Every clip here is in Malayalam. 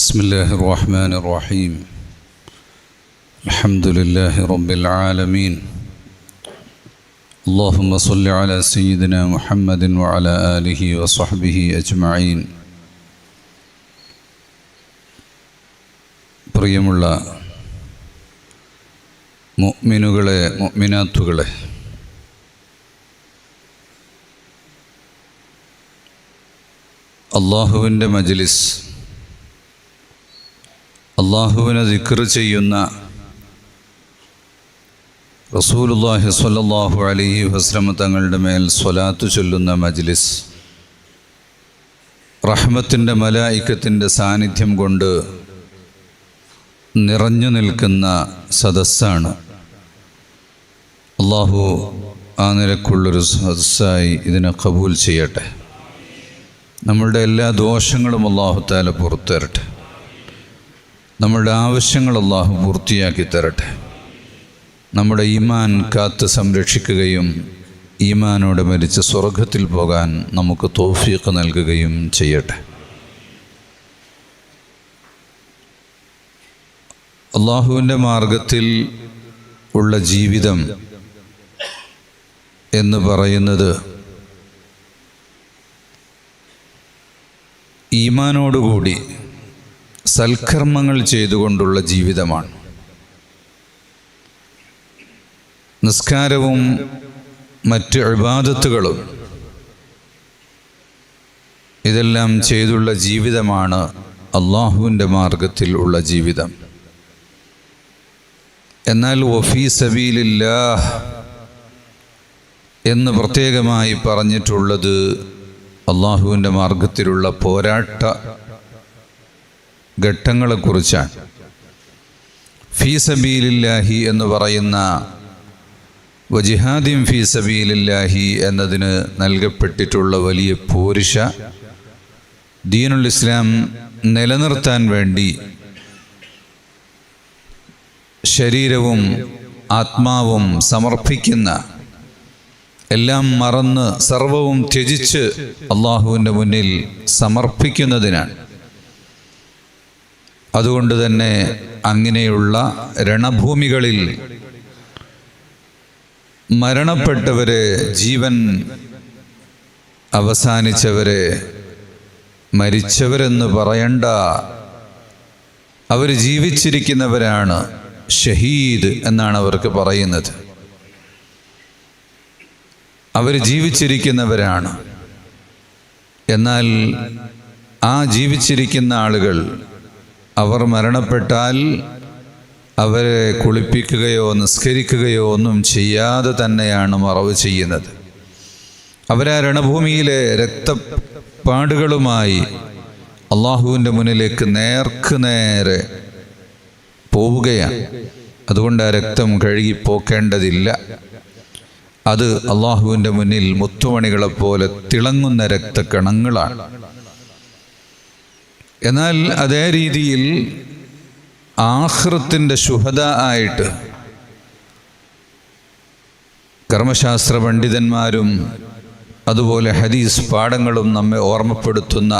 بسم الله الرحمن الرحيم الحمد لله رب العالمين اللهم صل على سيدنا محمد وعلى آله وصحبه أجمعين പ്രിയമുള്ള മുഅ്മിനുകളെ മുഅ്മിനാത്തുകളെ അള്ളാഹുവിൻ്റെ മജ്ലിസ് അള്ളാഹുവിനെ ദിക്ർ ചെയ്യുന്ന റസൂലുല്ലാഹി സ്വല്ലല്ലാഹു അലൈഹി വസ്ലമ തങ്ങളുടെ മേൽ സ്വലാത്തു ചൊല്ലുന്ന മജ്ലിസ്. റഹ്മത്തിന്റെ മലായിക്കത്തിന്റെ സാന്നിധ്യം കൊണ്ട് നിറഞ്ഞു നിൽക്കുന്ന സദസ്സാണ്. അള്ളാഹു ആ നിലക്കുള്ളൊരു സദസ്സായി ഇതിനെ കബൂൽ ചെയ്യട്ടെ. നമ്മളുടെ എല്ലാ ദോഷങ്ങളും അള്ളാഹു താല പുറത്തരട്ടെ നമ്മളുടെ ആവശ്യങ്ങൾ അള്ളാഹു പൂർത്തിയാക്കി തരട്ടെ. നമ്മുടെ ഈമാൻ കാത്ത് സംരക്ഷിക്കുകയും ഈമാനോട് മരിച്ച് സ്വർഗത്തിൽ പോകാൻ നമുക്ക് തോഫീക്ക് നൽകുകയും ചെയ്യട്ടെ. അള്ളാഹുവിന്റെ മാർഗത്തിൽ ഉള്ള ജീവിതം എന്ന് പറയുന്നത് ഈമാനോടുകൂടി സൽക്കർമ്മങ്ങൾ ചെയ്തുകൊണ്ടുള്ള ജീവിതമാണ്. നിസ്കാരവും മറ്റ് അഴിബാദത്തുകളും ഇതെല്ലാം ചെയ്തുള്ള ജീവിതമാണ് അള്ളാഹുവിന്റെ മാർഗത്തിൽ ഉള്ള ജീവിതം. എന്നാൽ വഫീ സബീലില്ല എന്ന് പ്രത്യേകമായി പറഞ്ഞിട്ടുള്ളത് അള്ളാഹുവിന്റെ മാർഗത്തിലുള്ള പോരാട്ട ഘട്ടങ്ങളെക്കുറിച്ചാണ്. ഫീ സബീലില്ലാഹി എന്ന് പറയുന്ന വജിഹാദിം ഫീസബീലില്ലാഹി എന്നതിന് നൽകപ്പെട്ടിട്ടുള്ള വലിയ പോരിഷ ദീനുൽ ഇസ്ലാം നിലനിർത്താൻ വേണ്ടി ശരീരവും ആത്മാവും സമർപ്പിക്കുന്ന എല്ലാം മറന്ന് സർവവും ത്യജിച്ച് അള്ളാഹുവിന്റെ മുന്നിൽ സമർപ്പിക്കുന്നതിനാണ്. അതുകൊണ്ട് തന്നെ അങ്ങനെയുള്ള രണഭൂമികളിൽ മരണപ്പെട്ടവരെ ജീവൻ അവസാനിച്ചവരെ മരിച്ചവരെന്ന് പറയണ്ട. അവർ ജീവിച്ചിരിക്കുന്നവരാണ് ഷഹീദ് എന്നാണ് അവർക്ക് പറയുന്നത്. അവർ ജീവിച്ചിരിക്കുന്നവരാണ്. എന്നാൽ ആ ജീവിച്ചിരിക്കുന്ന ആളുകൾ അവർ മരണപ്പെട്ടാൽ അവരെ കുളിപ്പിക്കുകയോ നിസ്കരിക്കുകയോ ഒന്നും ചെയ്യാതെ തന്നെയാണ് മറവ് ചെയ്യുന്നത്. അവരാ രണഭൂമിയിലെ രക്തപ്പാടുകളുമായി അള്ളാഹുവിന്റെ മുന്നിലേക്ക് നേർക്ക് നേരെ പോവുകയാണ്. അതുകൊണ്ട് ആ രക്തം കഴുകി പോക്കേണ്ടതില്ല അത് അള്ളാഹുവിന്റെ മുന്നിൽ മുത്തുമണികളെപ്പോലെ തിളങ്ങുന്ന രക്തക്കണങ്ങളാണ്. എന്നാൽ അതേ രീതിയിൽ ആഹ്റത്തിന്റെ ശുഹദ ആയിട്ട് കർമ്മശാസ്ത്ര പണ്ഡിതന്മാരും അതുപോലെ ഹദീസ് പാഠങ്ങളും നമ്മെ ഓർമ്മപ്പെടുത്തുന്ന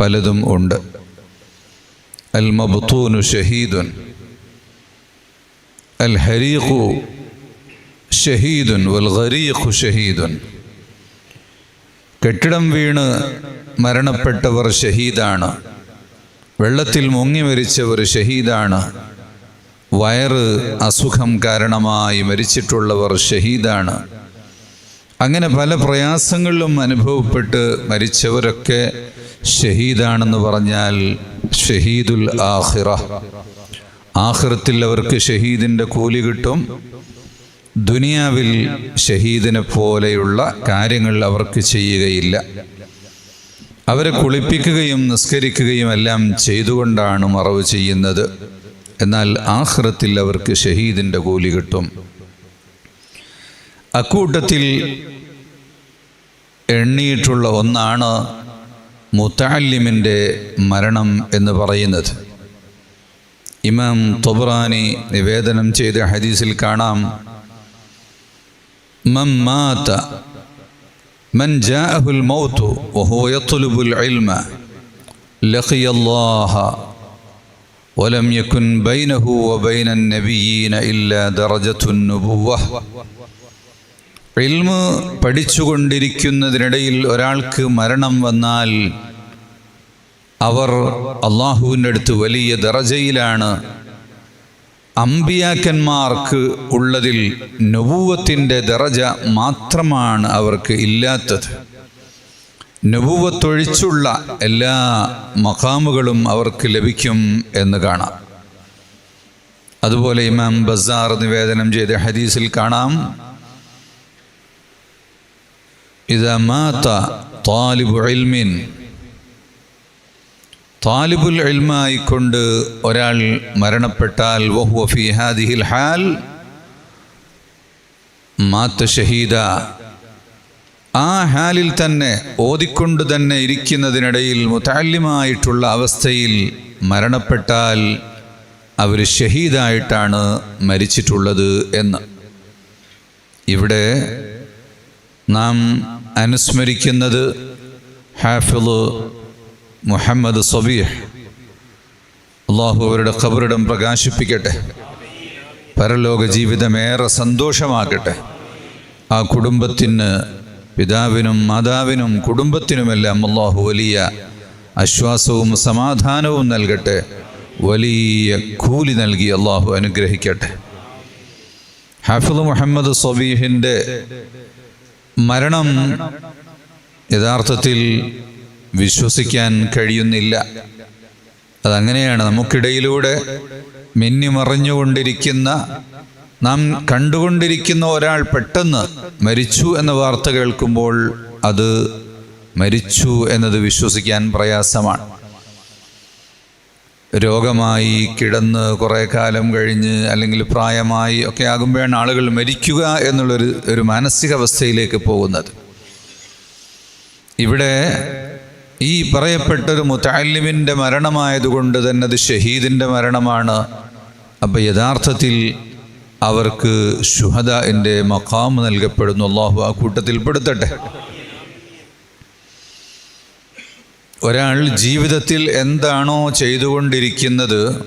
പലതും ഉണ്ട്. അൽ മബുത്തൂനു ഷഹീദുൻ അൽ ഹരീഖു ഷഹീദുൻ വൽ ഖരീഖു ഷഹീദുൻ കെട്ടിടം വീണ് മരണപ്പെട്ടവർ ഷഹീദാണ് വെള്ളത്തിൽ മുങ്ങി മരിച്ചവർ ഷഹീദാണ്. വയറ് അസുഖം കാരണമായി മരിച്ചിട്ടുള്ളവർ ഷഹീദാണ്. അങ്ങനെ പല പ്രയാസങ്ങളിലും അനുഭവപ്പെട്ട് മരിച്ചവരൊക്കെ ഷഹീദാണെന്ന് പറഞ്ഞാൽ ഷഹീദുൽ ആഹിറ ആഹിറത്തിൽ അവർക്ക് ഷഹീദിന്റെ കൂലി കിട്ടും. ദുനിയാവിൽ ഷഹീദിനെ പോലെയുള്ള കാര്യങ്ങൾ അവർക്ക് ചെയ്യുകയില്ല. അവരെ കുളിപ്പിക്കുകയും നിസ്കരിക്കുകയും എല്ലാം ചെയ്തുകൊണ്ടാണ് മറവ് ചെയ്യുന്നത്. എന്നാൽ ആഹ്റത്തിൽ അവർക്ക് ഷഹീദിന്റെ കൂലി കിട്ടും. അക്കൂട്ടത്തിൽ എണ്ണിയിട്ടുള്ള ഒന്നാണ് മുത്താലിമിന്റെ മരണം എന്ന് പറയുന്നത്. ഇമാം തൊബ്രാനി നിവേദനം ചെയ്ത ഹദീസിൽ കാണാം. من جاءه الموت وهو يطلب العلم لقي الله ولم يكن بينه وبين النبيين إلا درجة النبوة ഇൽമ് പഠിച്ചുകൊണ്ടിരിക്കുന്നതിനിടയിൽ ഒരാൾക്ക് മരണം വന്നാൽ അവർ അള്ളാഹുവിൻ്റെ അടുത്ത് വലിയ ദറജയിലാണ് അമ്പിയാക്കന്മാർക്ക് ഉള്ളതിൽ നുപൂവത്തിന്റെ ദറജ മാത്രമാണ് അവർക്ക് ഇല്ലാത്തത്. നുപൂവത്തൊഴിച്ചുള്ള എല്ലാ മഖാമുകളും അവർക്ക് ലഭിക്കും എന്ന് കാണാം. അതുപോലെ ഇമാം ബസാർ നിവേദനം ചെയ്ത ഹദീസിൽ കാണാം. ഇതാ മാത്ത താലിബു ഇൽമിൻ താലിബുൽ ഇൽമായിക്കൊണ്ട് ഒരാൾ മരണപ്പെട്ടാൽ വഹുവ ഫി ഹാദിഹിൽ ഹാൽ. മാത്ത് ഷഹീദ ആ ഹാലിൽ തന്നെ ഓതിക്കൊണ്ട് തന്നെ ഇരിക്കുന്നതിനിടയിൽ മുത്താല്യമായിട്ടുള്ള അവസ്ഥയിൽ മരണപ്പെട്ടാൽ അവർ ഷഹീദായിട്ടാണ് മരിച്ചിട്ടുള്ളത് എന്ന്. ഇവിടെ നാം അനുസ്മരിക്കുന്നത് ഹാഫിൾ മുഹമ്മദ് സബീഹ്. അള്ളാഹു അവരുടെ ഖബറിടം പ്രകാശിപ്പിക്കട്ടെ. പരലോക ജീവിതം ഏറെ സന്തോഷമാക്കട്ടെ ആ കുടുംബത്തിന് പിതാവിനും മാതാവിനും കുടുംബത്തിനുമെല്ലാം അള്ളാഹു വലിയ ആശ്വാസവും സമാധാനവും നൽകട്ടെ. വലിയ കൂലി നൽകി അള്ളാഹു അനുഗ്രഹിക്കട്ടെ. ഹാഫിദ് മുഹമ്മദ് സബീഹിന്റെ മരണം യഥാർത്ഥത്തിൽ വിശ്വസിക്കാൻ കഴിയുന്നില്ല. അതങ്ങനെയാണ്. നമുക്കിടയിലൂടെ മിന്നിമറിഞ്ഞുകൊണ്ടിരിക്കുന്ന നാം കണ്ടുകൊണ്ടിരിക്കുന്ന ഒരാൾ പെട്ടെന്ന് മരിച്ചു എന്ന വാർത്ത കേൾക്കുമ്പോൾ അത് മരിച്ചു എന്നത് വിശ്വസിക്കാൻ പ്രയാസമാണ്. രോഗമായി കിടന്ന് കുറേ കാലം കഴിഞ്ഞ് അല്ലെങ്കിൽ പ്രായമായി ഒക്കെ ആകുമ്പോഴാണ് ആളുകൾ മരിക്കുക എന്നുള്ളൊരു ഒരു മാനസികാവസ്ഥയിലേക്ക് പോകുന്നത്. ഇവിടെ ഈ പറയപ്പെട്ടൊരു മുത്താലിമിന്റെ മരണമായതുകൊണ്ട് തന്നെ അത് ഷഹീദിന്റെ മരണമാണ്. അപ്പം യഥാർത്ഥത്തിൽ അവർക്ക് ഷുഹദന്റെ മഖാം നൽകപ്പെടുന്നു. അള്ളാഹു ആ കൂട്ടത്തിൽ പെടുത്തട്ടെ ഒരാൾ ജീവിതത്തിൽ എന്താണോ ചെയ്തുകൊണ്ടിരിക്കുന്നത്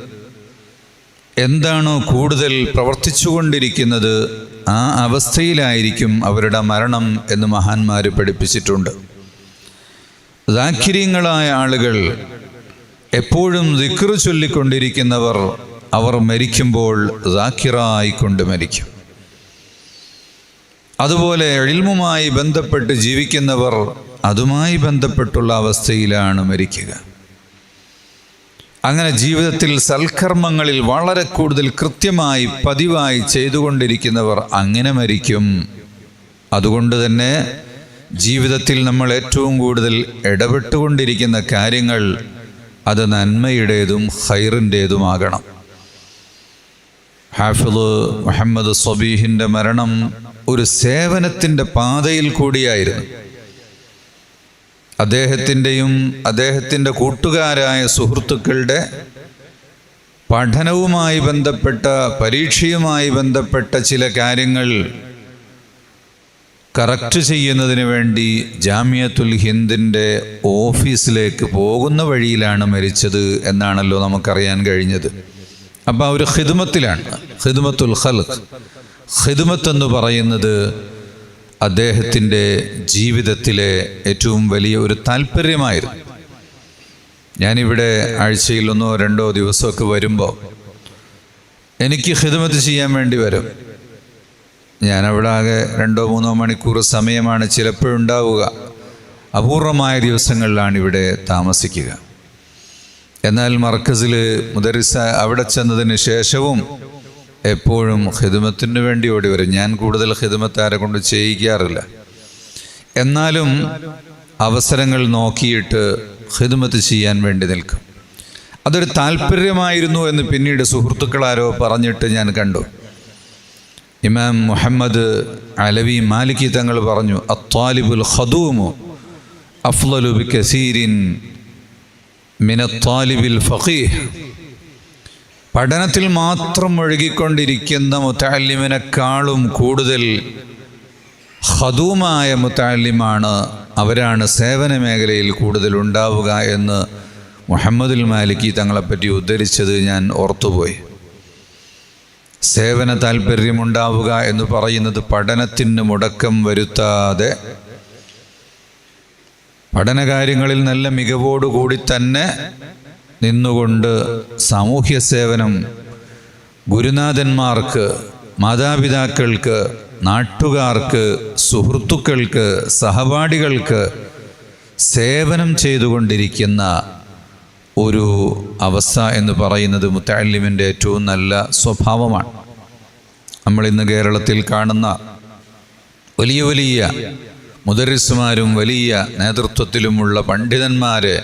എന്താണോ കൂടുതൽ പ്രവർത്തിച്ചുകൊണ്ടിരിക്കുന്നത് ആ അവസ്ഥയിലായിരിക്കും അവരുടെ മരണം എന്ന് മഹാന്മാർ പഠിപ്പിച്ചിട്ടുണ്ട്. ദാഖിര്യങ്ങളായ ആളുകൾ എപ്പോഴും ദിക്റ് ചൊല്ലിക്കൊണ്ടിരിക്കുന്നവർ അവർ മരിക്കുമ്പോൾ ദാഖിറായിക്കൊണ്ട് മരിക്കും. അതുപോലെ എഴിൽമുമായി ബന്ധപ്പെട്ട് ജീവിക്കുന്നവർ അതുമായി ബന്ധപ്പെട്ടുള്ള അവസ്ഥയിലാണ് മരിക്കുക. അങ്ങനെ ജീവിതത്തിൽ സൽക്കർമ്മങ്ങളിൽ വളരെ കൂടുതൽ കൃത്യമായി പതിവായി ചെയ്തുകൊണ്ടിരിക്കുന്നവർ അങ്ങനെ മരിക്കും. അതുകൊണ്ട് തന്നെ ജീവിതത്തിൽ നമ്മൾ ഏറ്റവും കൂടുതൽ ഇടപെട്ടുകൊണ്ടിരിക്കുന്ന കാര്യങ്ങൾ അത് നന്മയുടേതും ഹൈറിന്റേതുമാകണം ഹാഫിൾ മുഹമ്മദ് സബീഹിന്റെ മരണം ഒരു സേവനത്തിന്റെ പാതയിൽ കൂടിയായിരുന്നു. അദ്ദേഹത്തിന്റെയും അദ്ദേഹത്തിന്റെ കൂട്ടുകാരായ സുഹൃത്തുക്കളുടെ പഠനവുമായി ബന്ധപ്പെട്ട പരീക്ഷയുമായി ബന്ധപ്പെട്ട ചില കാര്യങ്ങൾ കറക്റ്റ് ചെയ്യുന്നതിന് വേണ്ടി ജാമിയത്തുൽ ഹിന്ദിന്റെ ഓഫീസിലേക്ക് പോകുന്ന വഴിയിലാണ് മരിച്ചത് എന്നാണല്ലോ നമുക്കറിയാൻ കഴിഞ്ഞത്. അപ്പോൾ ഒരു ഹിദ്മത്തിലാണ് ഹിദ്മത്തുൽ ഖൽഖ്. ഹിദ്മത്ത് എന്ന് പറയുന്നത് അദ്ദേഹത്തിന്റെ ജീവിതത്തിലെ ഏറ്റവും വലിയ ഒരു താല്പര്യമായിരുന്നു. ഞാനിവിടെ ആഴ്ചയിൽ ഒന്നോ രണ്ടോ ദിവസമൊക്കെ വരുമ്പോൾ എനിക്ക് ഹിദ്മത്ത് ചെയ്യാൻ വേണ്ടി വരും. ഞാനവിടെ ആകെ രണ്ടോ മൂന്നോ മണിക്കൂർ സമയമാണ് ചിലപ്പോഴുണ്ടാവുക അപൂർവമായ ദിവസങ്ങളിലാണ് ഇവിടെ താമസിക്കുക. എന്നാൽ മർക്കസിൽ മുദരിസ അവിടെ ചെന്നതിന് ശേഷവും എപ്പോഴും ഹിദമത്തിന് വേണ്ടി ഓടി വരും. ഞാൻ കൂടുതൽ ഹിദമത്ത് ആരെ കൊണ്ട് ചെയ്യിക്കാറില്ല. എന്നാലും അവസരങ്ങൾ നോക്കിയിട്ട് ഹിദമത്ത് ചെയ്യാൻ വേണ്ടി നിൽക്കും. അതൊരു താല്പര്യമായിരുന്നു എന്ന് പിന്നീട് സുഹൃത്തുക്കളാരോ പറഞ്ഞിട്ട് ഞാൻ കണ്ടു. ഇമാം മുഹമ്മദ് അലവി മാലിക്കി തങ്ങൾ പറഞ്ഞു അത്താലിബുൽ ഖദൂമു അഫ്ലലു ബി കസീരിൻ മിനത്താലിബിൽ ഫഖീഹ്. പഠനത്തിൽ മാത്രം ഒഴുകിക്കൊണ്ടിരിക്കുന്ന മുത്താലിമിനെക്കാളും കൂടുതൽ ഹദൂമായ മുത്താലിമാണ് അവരാണ് സേവന മേഖലയിൽ കൂടുതൽ ഉണ്ടാവുക എന്ന് മുഹമ്മദുൽ മാലിക്കി തങ്ങളെപ്പറ്റി ഉദ്ധരിച്ചത് ഞാൻ ഓർത്തുപോയി. സേവന താല്പര്യമുണ്ടാവുക എന്ന് പറയുന്നത് പഠനത്തിന് മുടക്കം വരുത്താതെ പഠനകാര്യങ്ങളിൽ നല്ല മികവോടുകൂടി തന്നെ നിന്നുകൊണ്ട് സാമൂഹ്യ സേവനം ഗുരുനാഥന്മാർക്ക് മാതാപിതാക്കൾക്ക് നാട്ടുകാർക്ക് സുഹൃത്തുക്കൾക്ക് സഹപാഠികൾക്ക് സേവനം ചെയ്തുകൊണ്ടിരിക്കുന്ന ഒരു അവസ്ഥ എന്ന് പറയുന്നത് മുത്തല്ലിമിന്റെ ഏറ്റവും നല്ല സ്വഭാവമാണ്. നമ്മൾ ഇന്ന് കേരളത്തിൽ കാണുന്ന വലിയ വലിയ മുദരിസുമാരും വലിയ നേതൃത്വത്തിലുമുള്ള പണ്ഡിതന്മാര്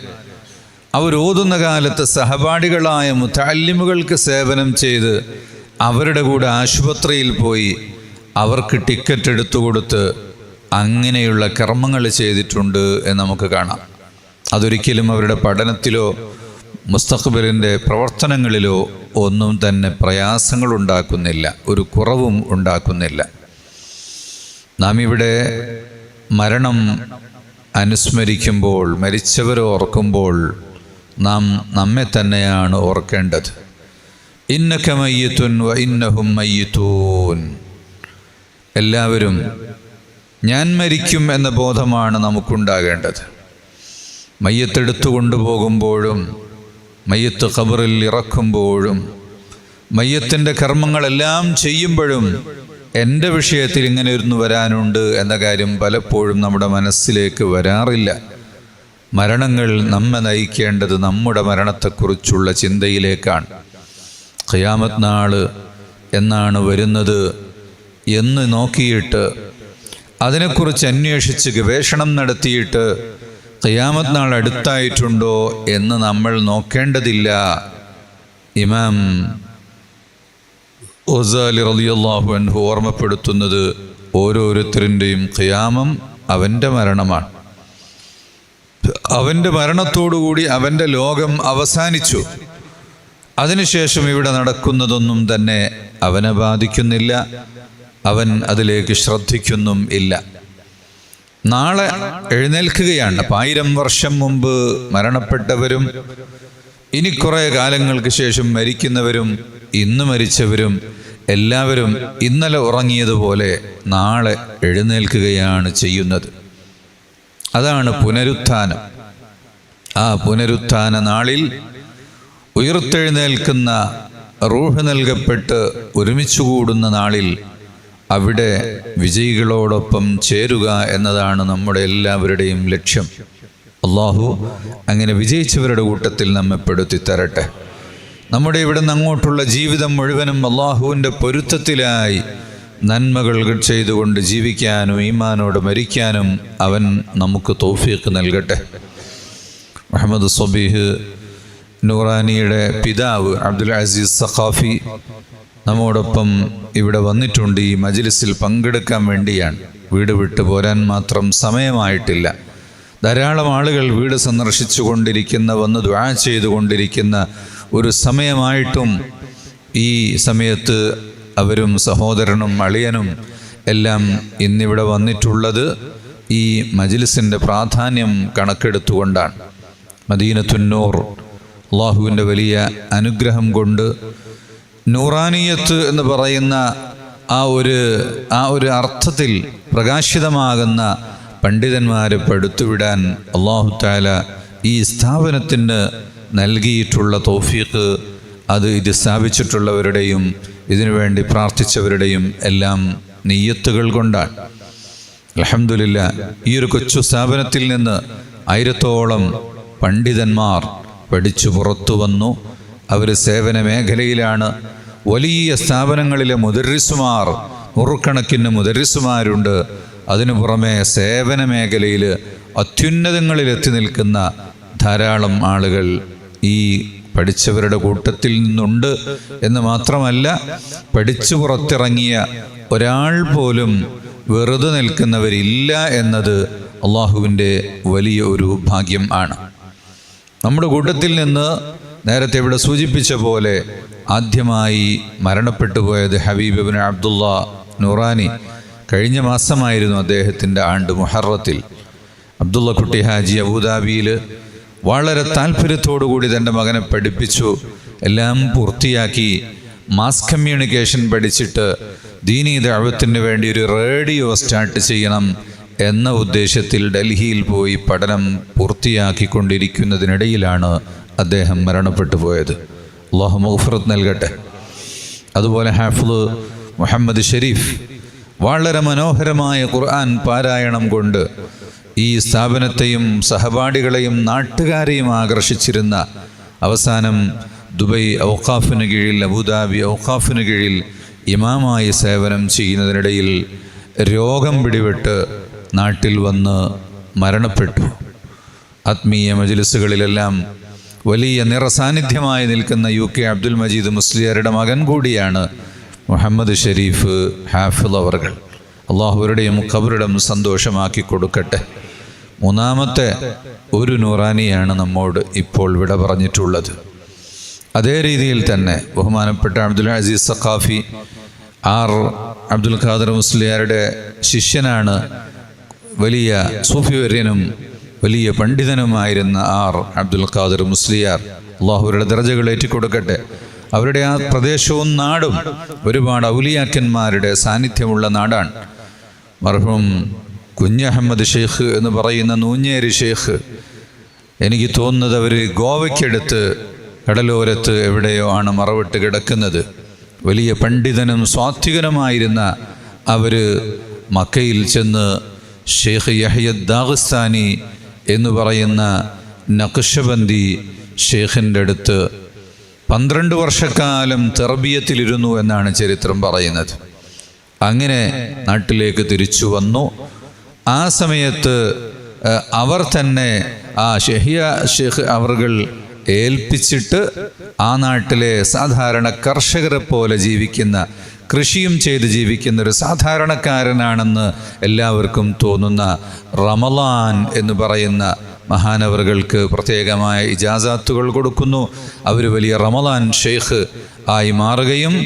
അവരോതുന്ന കാലത്ത് സഹപാഠികളായ മുത്തല്ലിമുകൾക്ക് സേവനം ചെയ്ത് അവരുടെ കൂടെ ആശുപത്രിയിൽ പോയി അവർക്ക് ടിക്കറ്റ് എടുത്തു കൊടുത്ത് അങ്ങനെയുള്ള കർമ്മങ്ങൾ ചെയ്തിട്ടുണ്ട് എന്ന് നമുക്ക് കാണാം. അതൊരിക്കലും അവരുടെ പഠനത്തിലോ മുസ്തഖബലിന്റെ പ്രവർത്തനങ്ങളിലോ ഒന്നും തന്നെ പ്രയാസങ്ങൾ ഉണ്ടാക്കുന്നില്ല ഒരു കുറവും ഉണ്ടാക്കുന്നില്ല. നാം ഇവിടെ മരണം അനുസ്മരിക്കുമ്പോൾ മരിച്ചവരെ ഓർക്കുമ്പോൾ നാം നമ്മെ തന്നെയാണ് ഓർക്കേണ്ടത്. ഇന്നക്ക മയ്യത്തുൻ വ ഇന്നഹും മയ്യത്തൂൻ. എല്ലാവരും ഞാൻ മരിക്കും എന്ന ബോധമാണ് നമുക്കുണ്ടാകേണ്ടത്. മയ്യത്തെടുത്തു കൊണ്ടുപോകുമ്പോഴും മയ്യത്ത് ഖബറിൽ ഇറക്കുമ്പോഴും മയ്യത്തിന്റെ കർമ്മങ്ങളെല്ലാം ചെയ്യുമ്പോഴും എന്റെ വിഷയത്തിൽ ഇങ്ങനെ ഇരുന്നു വരാനുണ്ട് എന്ന കാര്യം പലപ്പോഴും നമ്മുടെ മനസ്സിലേക്ക് വരാറില്ല. മരണങ്ങൾ നമ്മെ നയിക്കേണ്ടത് നമ്മുടെ മരണത്തെക്കുറിച്ചുള്ള ചിന്തയിലേക്കാണ്. ഖിയാമത്ത് നാൾ എന്നാണ് വരുന്നത് എന്ന് നോക്കിയിട്ട് അതിനെക്കുറിച്ച് അന്വേഷിച്ച് ഗവേഷണം നടത്തിയിട്ട് ഖയാമത്ത് നാൾ അടുത്തായിട്ടുണ്ടോ എന്ന് നമ്മൾ നോക്കേണ്ടതില്ല. ഇമാം ഒസാലി റളിയല്ലാഹു അൻഹു ഓർമ്മപ്പെടുത്തുന്നത് ഓരോരുത്തരിന്റെയും ഖിയാമം അവന്റെ മരണമാണ്. അവന്റെ മരണത്തോടുകൂടി അവന്റെ ലോകം അവസാനിച്ചു. അതിനുശേഷം ഇവിടെ നടക്കുന്നതൊന്നും തന്നെ അവനെ ബാധിക്കുന്നില്ല. അവൻ അതിലേക്ക് ശ്രദ്ധിക്കുന്നും ഇല്ല. നാളെ എഴുന്നേൽക്കുകയാണ്. അപ്പം ആയിരം വർഷം മുമ്പ് മരണപ്പെട്ടവരും ഇനി കുറേ കാലങ്ങൾക്ക് ശേഷം മരിക്കുന്നവരും ഇന്ന് മരിച്ചവരും എല്ലാവരും ഇന്നലെ ഉറങ്ങിയതുപോലെ നാളെ എഴുന്നേൽക്കുകയാണ് ചെയ്യുന്നത്. അതാണ് പുനരുത്ഥാനം. ആ പുനരുത്ഥാന നാളിൽ ഉയർത്തെഴുന്നേൽക്കുന്ന റൂഹ് നൽകപ്പെട്ട് ഒരുമിച്ച് കൂടുന്ന നാളിൽ അവിടെ വിജയികളോടൊപ്പം ചേരുക എന്നതാണ് നമ്മുടെ എല്ലാവരുടെയും ലക്ഷ്യം. അള്ളാഹു അങ്ങനെ വിജയിച്ചവരുടെ കൂട്ടത്തിൽ നമ്മെ പെടുത്തി തരട്ടെ. നമ്മുടെ ഇവിടെ നിന്ന് അങ്ങോട്ടുള്ള ജീവിതം മുഴുവനും അള്ളാഹുവിന്റെ പൊരുത്തത്തിലായി നന്മകൾ ചെയ്തുകൊണ്ട് ജീവിക്കാനും ഈമാനോട് മരിക്കാനും അവൻ നമുക്ക് തോഫീക്ക് നൽകട്ടെ. മുഹമ്മദ് സബീഹ് നൂറാനിയുടെ പിതാവ് അബ്ദുൽ അസീസ് സഖാഫി നമ്മോടൊപ്പം ഇവിടെ വന്നിട്ടുണ്ട് ഈ മജിലിസിൽ പങ്കെടുക്കാൻ വേണ്ടിയാണ്. വീട് വിട്ടു പോരാൻ മാത്രം സമയമായിട്ടില്ല. ധാരാളം ആളുകൾ വീട് സന്ദർശിച്ചു കൊണ്ടിരിക്കുന്ന വന്ന് ദ്വാ ചെയ്തുകൊണ്ടിരിക്കുന്ന ഒരു സമയമായിട്ടും ഈ സമയത്ത് അവരും സഹോദരനും അളിയനും എല്ലാം ഇന്നിവിടെ വന്നിട്ടുള്ളത് ഈ മജിലിസിന്റെ പ്രാധാന്യം കണക്കെടുത്തുകൊണ്ടാണ്. മദീനത്തുന്നൂർ അള്ളാഹുവിന്റെ വലിയ അനുഗ്രഹം കൊണ്ട് നൂറാനിയത്ത് എന്ന് പറയുന്ന ആ ഒരു ആ ഒരു അർത്ഥത്തിൽ പ്രകാശിതമാകുന്ന പണ്ഡിതന്മാരെ പെടുത്തുവിടാൻ അള്ളാഹു താല ഈ സ്ഥാപനത്തിന് നൽകിയിട്ടുള്ള തോഫീക്ക് അത് ഇത് സ്ഥാപിച്ചിട്ടുള്ളവരുടെയും ഇതിനുവേണ്ടി പ്രാർത്ഥിച്ചവരുടെയും എല്ലാം നെയ്യത്തുകൾ കൊണ്ടാണ്. അലഹമില്ല ഈ ഒരു കൊച്ചു സ്ഥാപനത്തിൽ നിന്ന് ആയിരത്തോളം പണ്ഡിതന്മാർ പഠിച്ചു പുറത്തു വന്നു. അവർ സേവന മേഖലയിലാണ്. വലിയ സ്ഥാപനങ്ങളിലെ മുദരിസുമാർ നൂറുകണക്കിന് മുദരിസുമാരുണ്ട് അതിനു പുറമെ സേവന മേഖലയിൽ അത്യുന്നതങ്ങളിലെത്തി നിൽക്കുന്ന ധാരാളം ആളുകൾ ഈ പഠിച്ചവരുടെ കൂട്ടത്തിൽ നിന്നുണ്ട് എന്ന് മാത്രമല്ല പഠിച്ചു പുറത്തിറങ്ങിയ ഒരാൾ പോലും വെറുതെ നിൽക്കുന്നവരില്ല എന്നത് അള്ളാഹുവിന്റെ വലിയ ഒരു ഭാഗ്യം ആണ്. നമ്മുടെ കൂട്ടത്തിൽ നിന്ന് നേരത്തെ ഇവിടെ സൂചിപ്പിച്ച പോലെ ആദ്യമായി മരണപ്പെട്ടു പോയത് ഹബീബ് ഇബ്നു അബ്ദുള്ള നൂറാനി. കഴിഞ്ഞ മാസമായിരുന്നു അദ്ദേഹത്തിന്റെ ആണ്ട് മുഹറത്തിൽ. അബ്ദുള്ള കുട്ടി ഹാജി അബുദാബിയിൽ വളരെ കൂടി തന്റെ മകനെ പഠിപ്പിച്ചു. എല്ലാം പൂർത്തിയാക്കി മാസ് കമ്മ്യൂണിക്കേഷൻ പഠിച്ചിട്ട് ദീനീ ദൈവത്തിന് വേണ്ടി ഒരു റേഡിയോ സ്റ്റാർട്ട് ചെയ്യണം എന്ന ഉദ്ദേശത്തിൽ ഡൽഹിയിൽ പോയി പഠനം പൂർത്തിയാക്കിക്കൊണ്ടിരിക്കുന്നതിനിടയിലാണ് അദ്ദേഹം മരണപ്പെട്ടു പോയത്. അള്ളാഹു മൗഫറത്ത് നൽകട്ടെ. അതുപോലെ ഹാഫിൾ മുഹമ്മദ് ഷെരീഫ് വളരെ മനോഹരമായ ഖുർആൻ പാരായണം കൊണ്ട് ഈ സ്ഥാപനത്തെയും സഹപാഠികളെയും നാട്ടുകാരെയും ആകർഷിച്ചിരുന്ന അവസാനം ദുബൈ ഔഖാഫിന് കീഴിൽ അബുദാബി ഔഖാഫിന് കീഴിൽ ഇമാമായി സേവനം ചെയ്യുന്നതിനിടയിൽ രോഗം പിടിപെട്ട് നാട്ടിൽ വന്ന് മരണപ്പെട്ടു. ആത്മീയ മജ്ലിസുകളിലെല്ലാം വലിയ നിറസാന്നിധ്യമായി നിൽക്കുന്ന യു കെ അബ്ദുൽ മജീദ് മുസ്ലിയാരുടെ മകൻ കൂടിയാണ് മുഹമ്മദ് ഷെരീഫ് ഹാഫിൽ അവർകൾ അള്ളാഹുവരുടെയും ഖബറുടെയും സന്തോഷമാക്കി കൊടുക്കട്ടെ. മൂന്നാമത്തെ ഒരു നൂറാനിയാണ് നമ്മോട് ഇപ്പോൾ വിട പറഞ്ഞിട്ടുള്ളത്. അതേ രീതിയിൽ തന്നെ ബഹുമാനപ്പെട്ട അബ്ദുൽ അസീസ് സഖാഫി ആർ അബ്ദുൽ ഖാദർ മുസ്ലിയാരുടെ ശിഷ്യനാണ് വലിയ സൂഫിവര്യനും വലിയ പണ്ഡിതനുമായിരുന്ന ആർ അബ്ദുൽ ഖാദർ മുസ്ലിയാർ അള്ളാഹുരുടെ ദർജകൾ ഏറ്റിക്കൊടുക്കട്ടെ. അവരുടെ ആ പ്രദേശവും നാടും ഒരുപാട് ഔലിയാക്കന്മാരുടെ സാന്നിധ്യമുള്ള നാടാണ്. മർഹൂം കുഞ്ഞഹമ്മദ് ഷെയ്ഖ് എന്ന് പറയുന്ന നൂഞ്ഞേരി ഷെയ്ഖ് എനിക്ക് തോന്നുന്നത് അവർ ഗോവയ്ക്കടുത്ത് കടലോരത്ത് എവിടെയോ ആണ് മറവിട്ട് കിടക്കുന്നത്. വലിയ പണ്ഡിതനും സ്വാത്വികനുമായിരുന്ന അവർ മക്കയിൽ ചെന്ന് ഷെയ്ഖ് യഹ്യ ദാഗസ്ഥാനി എന്ന് പറയുന്ന നഖഷബന്ദി ഷെയ്ഖിന്റെ അടുത്ത് പന്ത്രണ്ട് വർഷക്കാലം തെറബിയത്തിലിരുന്നു എന്നാണ് ചരിത്രം പറയുന്നത്. അങ്ങനെ നാട്ടിലേക്ക് തിരിച്ചു വന്നു. ആ സമയത്ത് അവർ തന്നെ ആ ഷെഹിയ ഷെയ്ഖ് അവർകൾ ഏൽപ്പിച്ചിട്ട് ആ നാട്ടിലെ സാധാരണ കർഷകരെ പോലെ ജീവിക്കുന്ന കൃഷിയും ചെയ്ത് ജീവിക്കുന്ന ഒരു സാധാരണക്കാരനാണെന്ന് എല്ലാവർക്കും തോന്നുന്ന റമലാൻ എന്ന് പറയുന്ന മഹാനവറുകൾക്ക് പ്രത്യേകമായ ഇജാസാത്തുകൾ കൊടുക്കുന്നു. അവർ വലിയ റമലാൻ ഷെയ്ഖ് ആയി മാറുകയും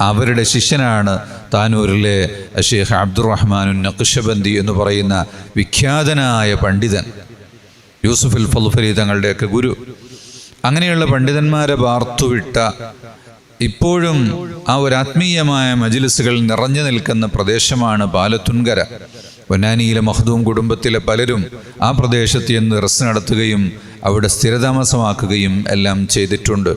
അവരുടെ ശിഷ്യനാണ് താനൂരിലെ ഷെയ്ഖ് അബ്ദുറഹ്മാനുൻ നഖ്ഷബന്ദി എന്ന് പറയുന്ന വിഖ്യാതനായ പണ്ഡിതൻ. യൂസുഫുൽ ഫലുഫലി തങ്ങളുടെയൊക്കെ ഗുരു. അങ്ങനെയുള്ള പണ്ഡിതന്മാരെ വാർത്തുവിട്ട ഇപ്പോഴും ആ ഒരു ആത്മീയമായ മജിലിസുകൾ നിറഞ്ഞു നിൽക്കുന്ന പ്രദേശമാണ് പാലത്തുൻകര. പൊന്നാനിയിലെ മഹദൂം കുടുംബത്തിലെ പലരും ആ പ്രദേശത്ത് ചെന്ന് റസ് നടത്തുകയും അവിടെ സ്ഥിരതാമസമാക്കുകയും എല്ലാം ചെയ്തിട്ടുണ്ട്.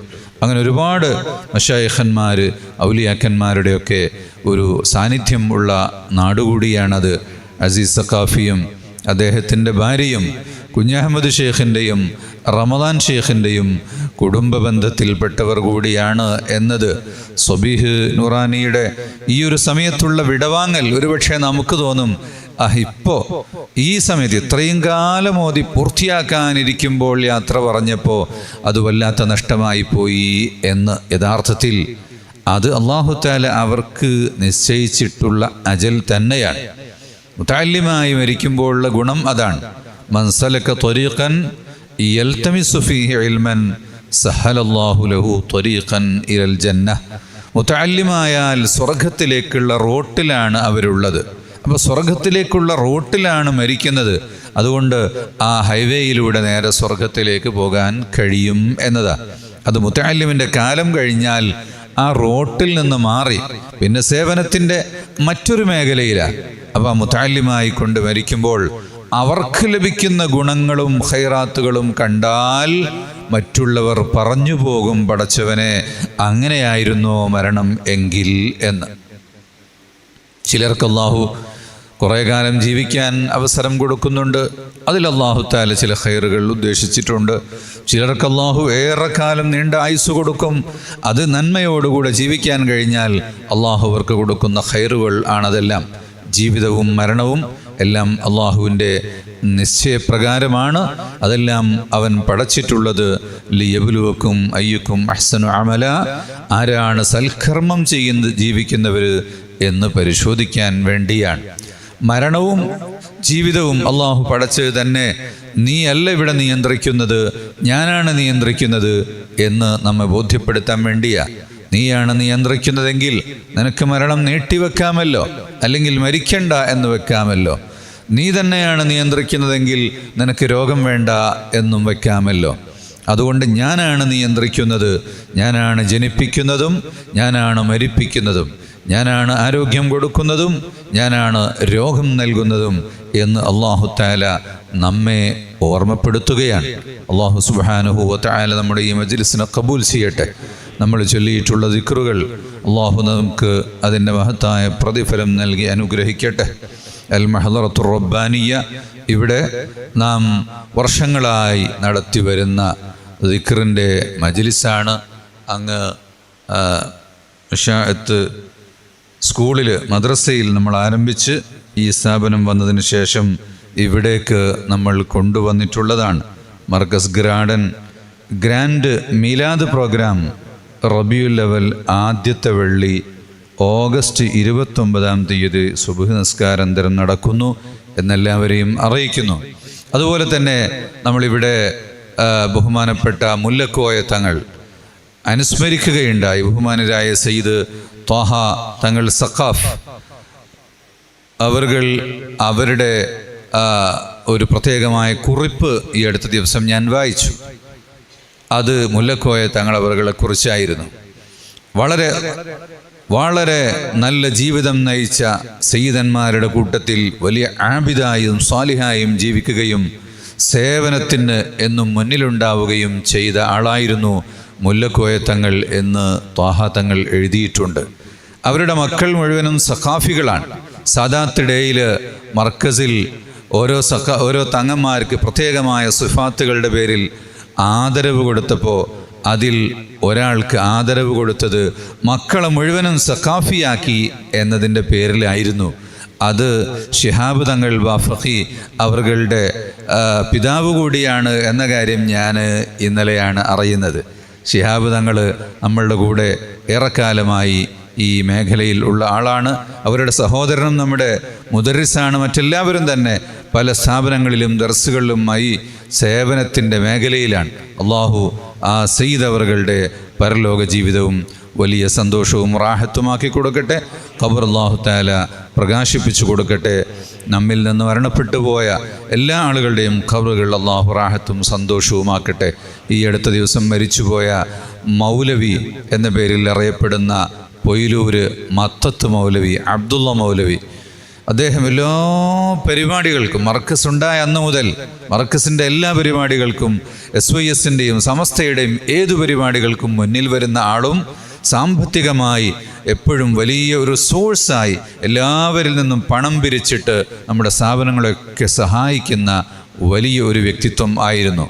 അങ്ങനെ ഒരുപാട് മഷായഖന്മാർ ഔലിയാക്കന്മാരുടെയൊക്കെ ഒരു സാന്നിധ്യം ഉള്ള നാടുകൂടിയാണത് അസീസ് സഖാഫിയും അദ്ദേഹത്തിന്റെ ഭാര്യയും കുഞ്ഞഹമ്മദ് ഷേഖിന്റെയും റമദാൻ ഷെയ്ഖിന്റെയും കുടുംബ ബന്ധത്തിൽപ്പെട്ടവർ കൂടിയാണ് എന്നത് സൊബീഹ് നുറാനിയുടെ ഈ ഒരു സമയത്തുള്ള വിടവാങ്ങൽ ഒരുപക്ഷെ നമുക്ക് തോന്നും ആ ഇപ്പോൾ ഈ സമയത്ത് ഇത്രയും കാലം ഓതി പൂർത്തിയാക്കാനിരിക്കുമ്പോൾ യാത്ര പറഞ്ഞപ്പോൾ അത് വല്ലാത്ത നഷ്ടമായി പോയി എന്ന് യഥാർത്ഥത്തിൽ അത് അള്ളാഹുത്താല അവർക്ക് നിശ്ചയിച്ചിട്ടുള്ള അജൽ തന്നെയാണ്. മുത്താല്യമായി മരിക്കുമ്പോഴുള്ള ഗുണം അതാണ്. മൻസലക്ക ത്വരീഖൻ മുത്താല്യമായാൽ സ്വർഗത്തിലേക്കുള്ള റോട്ടിലാണ് അവരുള്ളത്. അപ്പോൾ സ്വർഗത്തിലേക്കുള്ള റോട്ടിലാണ് മരിക്കുന്നത്. അതുകൊണ്ട് ആ ഹൈവേയിലൂടെ നേരെ സ്വർഗത്തിലേക്ക് പോകാൻ കഴിയും എന്നതാ. അത് മുത്താലിമിന്റെ കാലം കഴിഞ്ഞാൽ ആ റോട്ടിൽ നിന്ന് മാറി. പിന്നെ സേവനത്തിന്റെ മറ്റൊരു മേഖലയിലാണ് അപ്പോൾ മുത്താലിമായി കൊണ്ട് മരിക്കുമ്പോൾ അവർക്ക് ലഭിക്കുന്ന ഗുണങ്ങളും ഹൈറാത്തുകളും കണ്ടാൽ മറ്റുള്ളവർ പറഞ്ഞു പോകും പടച്ചവനെ അങ്ങനെയായിരുന്നു മരണം എങ്കിൽ എന്ന്. ചിലർക്ക് അള്ളാഹു കുറേ കാലം ജീവിക്കാൻ അവസരം കൊടുക്കുന്നുണ്ട്. അതിൽ അള്ളാഹു താല ചില ഹൈറുകൾ ഉദ്ദേശിച്ചിട്ടുണ്ട്. ചിലർക്ക് അള്ളാഹു ഏറെ കാലം നീണ്ട ആയുസ് കൊടുക്കും. അത് നന്മയോടുകൂടെ ജീവിക്കാൻ കഴിഞ്ഞാൽ അള്ളാഹു അവർക്ക് കൊടുക്കുന്ന ഹൈറുകൾ ആണതെല്ലാം. ജീവിതവും മരണവും എല്ലാം അള്ളാഹുവിന്റെ നിശ്ചയപ്രകാരമാണ്. അതെല്ലാം അവൻ പടച്ചിട്ടുള്ളത്. ലിയബുലുവക്കും അയ്യക്കും അഹ്സനു അമല. ആരാണ് സൽക്കർമ്മം ചെയ്യുന്ന ജീവിക്കുന്നവർ എന്ന് പരിശോധിക്കാൻ വേണ്ടിയാണ്. മരണവും ജീവിതവും അള്ളാഹു പടച്ച് തന്നെ നീയല്ല ഇവിടെ നിയന്ത്രിക്കുന്നത് ഞാനാണ് നിയന്ത്രിക്കുന്നത് എന്ന് നമ്മെ ബോധ്യപ്പെടുത്താൻ വേണ്ടിയാ. നീയാണ് നിയന്ത്രിക്കുന്നതെങ്കിൽ നിനക്ക് മരണം നീട്ടിവെക്കാമല്ലോ അല്ലെങ്കിൽ മരിക്കണ്ട എന്ന് വെക്കാമല്ലോ. നീ തന്നെയാണ് നിയന്ത്രിക്കുന്നതെങ്കിൽ നിനക്ക് രോഗം വേണ്ട എന്നും വയ്ക്കാമല്ലോ അതുകൊണ്ട് ഞാനാണ് നിയന്ത്രിക്കുന്നത്. ഞാനാണ് ജനിപ്പിക്കുന്നതും ഞാനാണ് മരിപ്പിക്കുന്നതും ഞാനാണ് ആരോഗ്യം കൊടുക്കുന്നതും ഞാനാണ് രോഗം നൽകുന്നതും എന്ന് അള്ളാഹു താല നമ്മെ ഓർമ്മപ്പെടുത്തുകയാണ്. അള്ളാഹു സുബാനുഹു താല നമ്മുടെ ഈ മജ്ലിസിനെ കബൂൽ ചെയ്യട്ടെ. നമ്മൾ ചൊല്ലിയിട്ടുള്ള ദിക്റുകൾ അള്ളാഹു നമുക്ക് അതിന്റെ മഹത്തായ പ്രതിഫലം നൽകി അനുഗ്രഹിക്കട്ടെ. അൽ മഹദറത്തു റബ്ബാനിയ ഇവിടെ നാം വർഷങ്ങളായി നടത്തി വരുന്ന ദിക്റിന്റെ മജ്ലിസാണ്. അങ്ങ് ഷായത്ത് സ്കൂളിൽ മദ്രസയിൽ നമ്മൾ ആരംഭിച്ച് ഈ സ്ഥാപനം വന്നതിന് ശേഷം ഇവിടേക്ക് നമ്മൾ കൊണ്ടുവന്നിട്ടുള്ളതാണ്. Markaz grand grand Milad program റബിയു ലെവൽ ആദ്യത്തെ വെള്ളി ഓഗസ്റ്റ് ഇരുപത്തൊമ്പതാം തീയതി സുബഹ് നിസ്കാരാന്തരം നടക്കുന്നു എന്നെല്ലാവരെയും അറിയിക്കുന്നു. അതുപോലെ തന്നെ നമ്മളിവിടെ ബഹുമാനപ്പെട്ട മുല്ലക്കോയ തങ്ങൾ അനുസ്മരിക്കുകയുണ്ടായി. ബഹുമാനരായ സയ്യിദ് ത്വാഹ തങ്ങൾ സഖാഫ് അവർകൾ അവരുടെ ഒരു പ്രത്യേകമായ കുറിപ്പ് ഈ അടുത്ത ദിവസം ഞാൻ വായിച്ചു. അത് മുല്ലക്കോയ തങ്ങൾ അവരുടെ കുറിച്ചായിരുന്നു. വളരെ വളരെ നല്ല ജീവിതം നയിച്ച സയ്യിദന്മാരുടെ കൂട്ടത്തിൽ വലിയ ആബിദായും സ്വാലിഹായും ജീവിക്കുകയും സേവനത്തിന് എന്നും മുന്നിലുണ്ടാവുകയും ചെയ്ത ആളായിരുന്നു മുല്ലക്കോയ തങ്ങൾ എന്ന് ത്വാഹ തങ്ങൾ എഴുതിയിട്ടുണ്ട്. അവരുടെ മക്കൾ മുഴുവനും സഖാഫികളാണ്. സാദാത്തിടയിൽ മർക്കസിൽ ഓരോ സഖ ഓരോ തങ്ങന്മാർക്ക് പ്രത്യേകമായ സുഫാത്തുകളുടെ പേരിൽ ആദരവ് കൊടുത്തപ്പോൾ അതിൽ ഒരാൾക്ക് ആദരവ് കൊടുത്തത് മക്കളെ മുഴുവനും സഖാഫിയാക്കി എന്നതിന്റെ പേരിലായിരുന്നു. അത് ഷിഹാബ് തങ്ങൾ വാഫഖി അവരുടെ പിതാവ് കൂടിയാണ് എന്ന കാര്യം ഞാൻ ഇന്നലെയാണ് അറിയുന്നത്. ഷിഹാബ് തങ്ങൾ നമ്മളുടെ കൂടെ ഏറെക്കാലമായി ഈ മേഖലയിൽ ഉള്ള ആളാണ്. അവരുടെ സഹോദരനും നമ്മുടെ മുദറിസാണ് മറ്റെല്ലാവരും തന്നെ പല സ്ഥാപനങ്ങളിലും ദർസുകളിലുമായി സേവനത്തിന്റെ മേഖലയിലാണ്. അള്ളാഹു ആ സയ്യിദ് അവറുകളുടെ പരലോക ജീവിതവും വലിയ സന്തോഷവും റാഹത്തുമാക്കി കൊടുക്കട്ടെ. ഖബർ അള്ളാഹു താല പ്രകാശിപ്പിച്ചു കൊടുക്കട്ടെ. നമ്മിൽ നിന്ന് മരണപ്പെട്ടു പോയ എല്ലാ ആളുകളുടെയും ഖബറുകൾ അള്ളാഹു റാഹത്തും സന്തോഷവുമാക്കട്ടെ. ഈ അടുത്ത ദിവസം മരിച്ചുപോയ മൗലവി എന്ന പേരിൽ അറിയപ്പെടുന്ന പൊയിലൂര് മത്തത്ത് മൗലവി അബ്ദുള്ള മൗലവി അദ്ദേഹം എല്ലാ പരിപാടികൾക്കും മർക്കസ് ഉണ്ടായ അന്ന് മുതൽ മർക്കസിന്റെ എല്ലാ പരിപാടികൾക്കും എസ് വൈ എസിന്റെയും സമസ്തയുടെയും ഏതു പരിപാടികൾക്കും മുന്നിൽ വരുന്ന ആളും സാമ്പത്തികമായി എപ്പോഴും വലിയ ഒരു സോഴ്സായി എല്ലാവരിൽ നിന്നും പണം പിരിച്ചിട്ട് നമ്മുടെ സ്ഥാപനങ്ങളെയൊക്കെ സഹായിക്കുന്ന വലിയ ഒരു വ്യക്തിത്വം ആയിരുന്നു.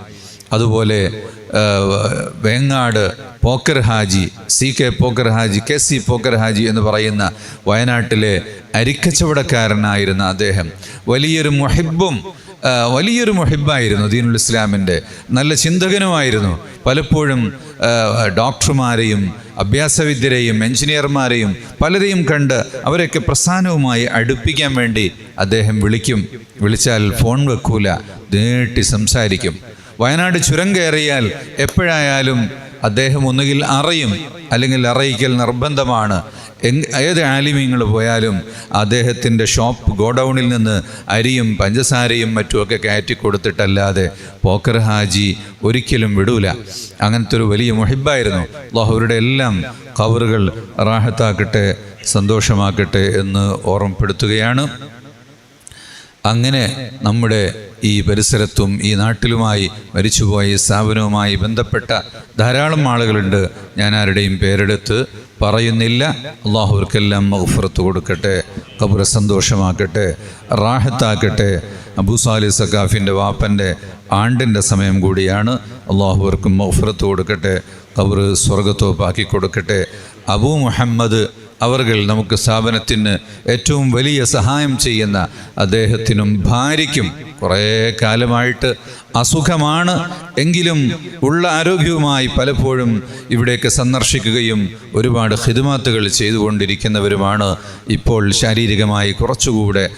അതുപോലെ Vengad Pokker Haji C K Pokker Haji K C Pokker Haji എന്ന് പറയുന്ന വയനാട്ടിലെ അരിക്കച്ചവടക്കാരനായിരുന്ന അദ്ദേഹം. വലിയൊരു മുഹിബും വലിയൊരു മുഹിബായിരുന്നു ദീനുൽ ഇസ്ലാമിന്റെ. നല്ല ചിന്തകനുമായിരുന്നു. പലപ്പോഴും ഡോക്ടർമാരെയും അഭ്യാസവിദ്യരെയും എഞ്ചിനീയർമാരെയും പലരെയും കണ്ട് അവരെയൊക്കെ പ്രസ്ഥാനവുമായി അടുപ്പിക്കാൻ വേണ്ടി അദ്ദേഹം വിളിക്കും. വിളിച്ചാൽ ഫോൺ വെക്കൂല നീട്ടി സംസാരിക്കും. വയനാട് ചുരം കയറിയാൽ എപ്പോഴായാലും അദ്ദേഹം ഒന്നുകിൽ അറിയും അല്ലെങ്കിൽ അറിയിക്കൽ നിർബന്ധമാണ്. ഏത് ആലിമ്യങ്ങൾ പോയാലും അദ്ദേഹത്തിന്റെ ഷോപ്പ് ഗോഡൗണിൽ നിന്ന് അരിയും പഞ്ചസാരയും മറ്റുമൊക്കെ കയറ്റി കൊടുത്തിട്ടല്ലാതെ പോക്കർ ഹാജി ഒരിക്കലും വിടൂല. അങ്ങനത്തെ ഒരു വലിയ മുഹിബായിരുന്നു. ലോഹവരുടെ എല്ലാം കവറുകൾ റാഹത്താക്കട്ടെ സന്തോഷമാക്കട്ടെ എന്ന് ഓർമ്മപ്പെടുത്തുകയാണ്. അങ്ങനെ നമ്മുടെ ഈ പരിസരത്തും ഈ നാട്ടിലുമായി മരിച്ചുപോയ സ്ഥാപനവുമായി ബന്ധപ്പെട്ട ധാരാളം ആളുകളുണ്ട്. ഞാൻ ആരുടെയും പേരെടുത്ത് പറയുന്നില്ല. അള്ളാഹുവർക്കെല്ലാം മഹഫുറത്ത് കൊടുക്കട്ടെ കബുര സന്തോഷമാക്കട്ടെ റാഹത്താക്കട്ടെ. അബൂ സഖാഫിന്റെ വാപ്പന്റെ ആണ്ടിന്റെ സമയം കൂടിയാണ്. അള്ളാഹുവർക്കും മഹഫുറത്ത് കൊടുക്കട്ടെ കബുർ സ്വർഗത്തോപ്പാക്കി കൊടുക്കട്ടെ. അബൂ മുഹമ്മദ് അവർകൾ നമുക്ക് സ്ഥാപനത്തിന് ഏറ്റവും വലിയ സഹായം ചെയ്യുന്ന അദ്ദേഹത്തിനും ഭാര്യയ്ക്കും കുറേ കാലമായിട്ട് അസുഖമാണ്. എങ്കിലും ഉള്ള ആരോഗ്യവുമായി പലപ്പോഴും ഇവിടേക്ക് സന്ദർശിക്കുകയും ഒരുപാട് ഹിദുമാത്തുകൾ ചെയ്തുകൊണ്ടിരിക്കുന്നവരുമാണ്. ഇപ്പോൾ ശാരീരികമായി കുറച്ചുകൂടെ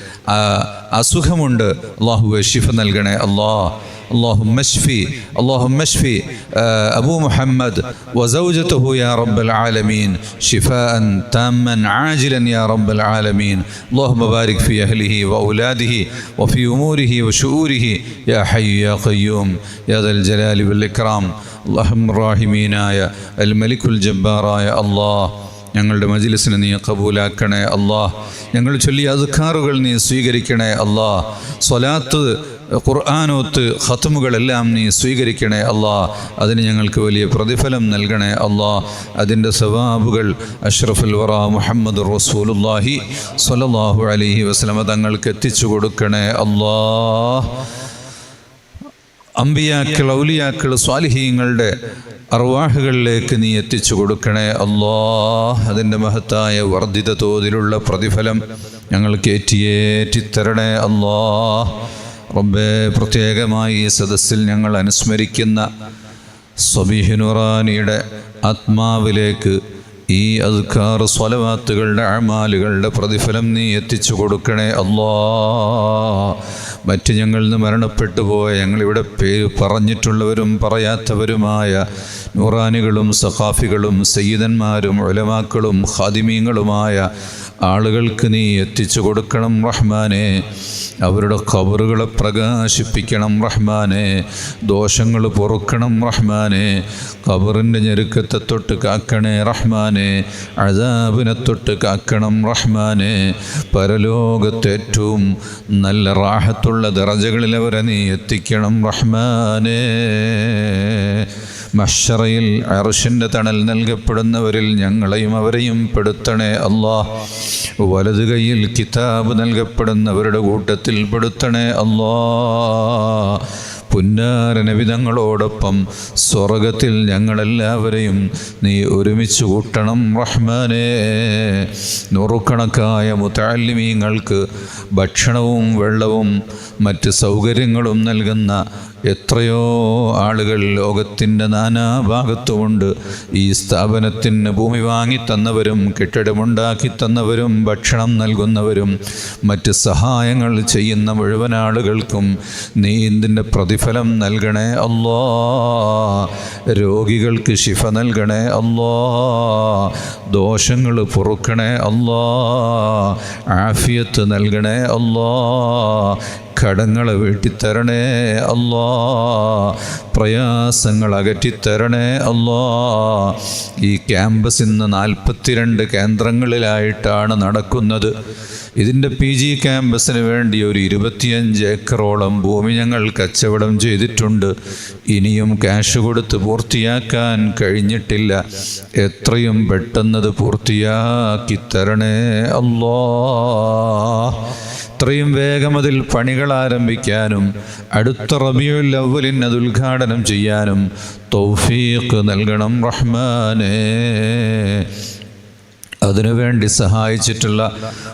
അസുഖമുണ്ട്. അള്ളാഹുവെ ഷിഫ നൽകണേ അള്ളാഹ് اللهم اشفي اللهم اشفي آه، أبو محمد وزوجته يا رب العالمين شفاء تاما عاجلا يا رب العالمين اللهم بارك في أهله وأولاده وفي أموره وشؤوره يا حي يا قيوم يا ذا الجلال والإكرام اللهم الراحمين يا الملك الجبار يا الله ഞങ്ങളുടെ മജിലിസിനെ നീ കബൂലാക്കണേ അല്ലാ ഞങ്ങൾ ചൊല്ലിയ അദ്ക്കാറുകൾ നീ സ്വീകരിക്കണേ അല്ലാ സ്വലാത്ത് ഖുർആാനോത്ത് ഖത്തുമുകളെല്ലാം നീ സ്വീകരിക്കണേ അള്ളാ. അതിന് ഞങ്ങൾക്ക് വലിയ പ്രതിഫലം നൽകണേ അള്ളാ. അതിന്റെ സവാബുകൾ അഷ്റഫുൽ വറ മുഹമ്മദ് റസൂലുല്ലാഹി സ്വലല്ലാഹു അലഹി വസ്ലമ തങ്ങൾക്ക് എത്തിച്ചു കൊടുക്കണേ അള്ളാ. അമ്പിയാക്കൾ ഔലിയാക്കൾ സ്വാലിഹീങ്ങളുടെ അർവാഹുകളിലേക്ക് നീ എത്തിച്ചു കൊടുക്കണേ അള്ളാ. അതിന്റെ മഹത്തായ വർദ്ധിത തോതിലുള്ള പ്രതിഫലം ഞങ്ങൾക്ക് ഏറ്റിയേറ്റിത്തരണേ അല്ലാ റബ്ബേ പ്രത്യേകമായി ഈ സദസ്സിൽ ഞങ്ങൾ അനുസ്മരിക്കുന്ന സ്വബിഹിനുറാനിയുടെ ആത്മാവിലേക്ക് ഈ അദ്ക്കാർ സ്വലവാത്തുകളുടെ അമാലുകളുടെ പ്രതിഫലം നീ എത്തിച്ചു കൊടുക്കണേ അല്ലാ. മറ്റ് ഞങ്ങളിൽ നിന്ന് മരണപ്പെട്ടു പോയ ഞങ്ങളിവിടെ പേര് പറഞ്ഞിട്ടുള്ളവരും പറയാത്തവരുമായ നൂറാനികളും സഖാഫികളും സയ്യിദന്മാരും ഉലമാക്കളും ഖാദിമീങ്ങളുമായ ആളുകൾക്ക് നീ എത്തിച്ചു കൊടുക്കണം റഹ്മാനെ. അവരുടെ ഖബറുകളെ പ്രകാശിപ്പിക്കണം റഹ്മാനെ. ദോഷങ്ങൾ പൊറുക്കണം റഹ്മാനെ. ഖബറിന്റെ ഞെരുക്കത്തെ തൊട്ട് കാക്കണേ റഹ്മാനെ. അഴാബിനെ തൊട്ട് കാക്കണം റഹ്മാനെ. പരലോകത്ത് ഏറ്റവും നല്ല റാഹത്തുള്ള ദറജകളിൽ അവരെ നീ എത്തിക്കണം റഹ്മാനെ. മഷറയിൽ അർഷിന്റെ തണൽ നൽകപ്പെടുന്നവരിൽ ഞങ്ങളെയും അവരെയും പെടുത്തണേ അല്ലാ. വലത് കൈയിൽ കിതാബ് നൽകപ്പെടുന്നവരുടെ കൂട്ടത്തിൽ പെടുത്തണേ അല്ലാ. പുന്നാരനവിധങ്ങളോടൊപ്പം സ്വർഗത്തിൽ ഞങ്ങളെല്ലാവരെയും നീ ഒരുമിച്ച് കൂട്ടണം റഹ്മാനെ. നൂറുകണക്കായ മുത്താലിമീങ്ങൾക്ക് ഭക്ഷണവും വെള്ളവും മറ്റ് സൗകര്യങ്ങളും നൽകുന്ന എത്രയോ ആളുകൾ ലോകത്തിന്റെ നാനാഭാഗത്തുമുണ്ട്. ഈ സ്ഥാപനത്തിന് ഭൂമി വാങ്ങി തന്നവരും കെട്ടിടമുണ്ടാക്കി തന്നവരും ഭക്ഷണം നൽകുന്നവരും മറ്റ് സഹായങ്ങൾ ചെയ്യുന്ന മുഴുവൻ ആളുകൾക്കും നീ ഇതിന്റെ പ്രതിഫലം നൽകണേ അല്ലോ? രോഗികൾക്ക് ശിഫ നൽകണേ അല്ലോ? ദോഷങ്ങൾ പൊറുക്കണേ അല്ലോ? ആഫിയത്ത് നൽകണേ അല്ലോ? കടങ്ങളെ വീട്ടിത്തരണേ അല്ലാ. പ്രയാസങ്ങൾ അകറ്റിത്തരണേ അല്ലാ. ഈ ക്യാമ്പസ് ഇന്ന് നാൽപ്പത്തിരണ്ട് കേന്ദ്രങ്ങളിലായിട്ടാണ് നടക്കുന്നത്. ഇതിന്റെ പി ജി ക്യാമ്പസിന് വേണ്ടി ഒരു ഇരുപത്തിയഞ്ച് ഏക്കറോളം ഭൂമി ഞങ്ങൾ കച്ചവടം ചെയ്തിട്ടുണ്ട്. ഇനിയും ക്യാഷ് കൊടുത്ത് പൂർത്തിയാക്കാൻ കഴിഞ്ഞിട്ടില്ല. എത്രയും പെട്ടെന്നത് പൂർത്തിയാക്കി തരണേ അല്ലോ. എത്രയും വേഗം അതിൽ പണികൾ ആരംഭിക്കാനും അടുത്ത റബിയുൽ അവലിൻ അത് ഉദ്ഘാടനം ചെയ്യാനും തൗഫീഖ് നൽകണം റഹ്മാനേ. അതിനുവേണ്ടി സഹായിച്ചിട്ടുള്ള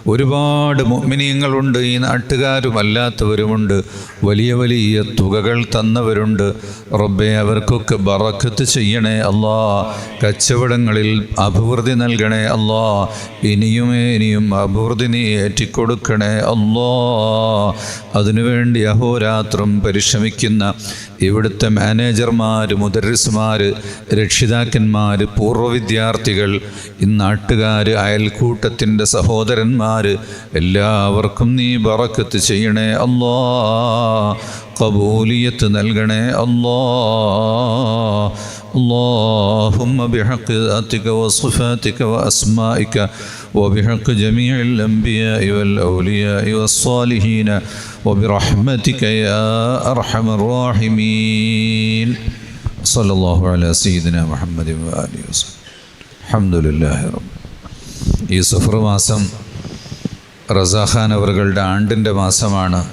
ഒരുപാട് മുഅ്മിനീങ്ങളുണ്ട് ഈ നാട്ടുകാരും അല്ലാത്തവരുമുണ്ട് വലിയ വലിയ തുകകൾ തന്നവരുണ്ട്. റബ്ബെ അവർക്കൊക്കെ ബറക്കത്ത് ചെയ്യണേ അല്ലാ കച്ചവടങ്ങളിൽ അഭിവൃദ്ധി നൽകണേ അല്ലാ ഇനിയും ഇനിയും അഭിവൃദ്ധി നീ ഏറ്റിക്കൊടുക്കണേ അല്ലാ. അതിനുവേണ്ടി അഹോരാത്രം പരിശ്രമിക്കുന്ന ഇവിടുത്തെ മാനേജർമാർ മുദറിസുമാർ രക്ഷിതാക്കന്മാർ പൂർവ വിദ്യാർത്ഥികൾ ഈ നാട്ടുകാർ അയൽക്കൂട്ടത്തിൻ്റെ സഹോദരന്മാർ എല്ലാവർക്കും നീ ബറക്കത്ത് ചെയ്യണേ അല്ലാ കബൂലിയത്ത് നൽകണേ അല്ലാ اللهم بحق ذاتك وصفاتك وأسمائك وبحق جميع الأنبياء والأولياء والصالحين وبرحمتك يا أرحم الراحمين صلى الله على سيدنا محمد وآله وسلم الحمد لله رب ഈ സഫർ മാസം റസാഖാൻ അവറുകളുടെ ആണ്ടിന്റെ മാസമാണ്.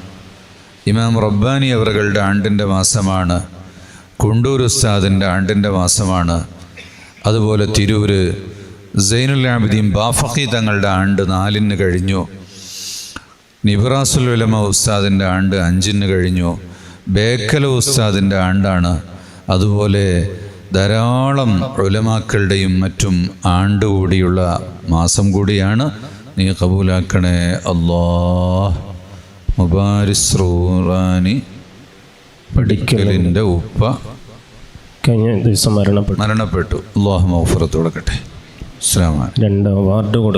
ഇമാം റബ്ബാനി അവറുകളുടെ ആണ്ടിന്റെ മാസമാണ്. കുണ്ടൂർ ഉസ്താദിന്റെ ആണ്ടിന്റെ മാസമാണ്. അതുപോലെ തിരൂര് സൈനുൽ ആബിദീൻ ബാഫഖി തങ്ങളുടെ ആണ്ട് നാലിന് കഴിഞ്ഞു. നിബ്രാസുൽ ഉലമ ഉസ്താദിന്റെ ആണ്ട് അഞ്ചിന് കഴിഞ്ഞു. ബേക്കല ഉസ്താദിന്റെ ആണ്ടാണ്. അതുപോലെ ധാരാളം ഉലമാക്കളുടെയും മറ്റും ആണ്ടുകൂടിയുള്ള മാസം കൂടിയാണ് നീ കബൂലാക്കണേ അല്ലാ മുബാരിസ് റൂറാനി പഠിക്കലിന്റെ ഉപ്പ കഴിഞ്ഞ ദിവസം മരണപ്പെട്ടു. മരണപ്പെട്ടു. അള്ളാഹു മൗഫറത്ത് കൊടുക്കട്ടെ. അലൈക്കും. രണ്ട് അവാർഡ് കൊടുക്കും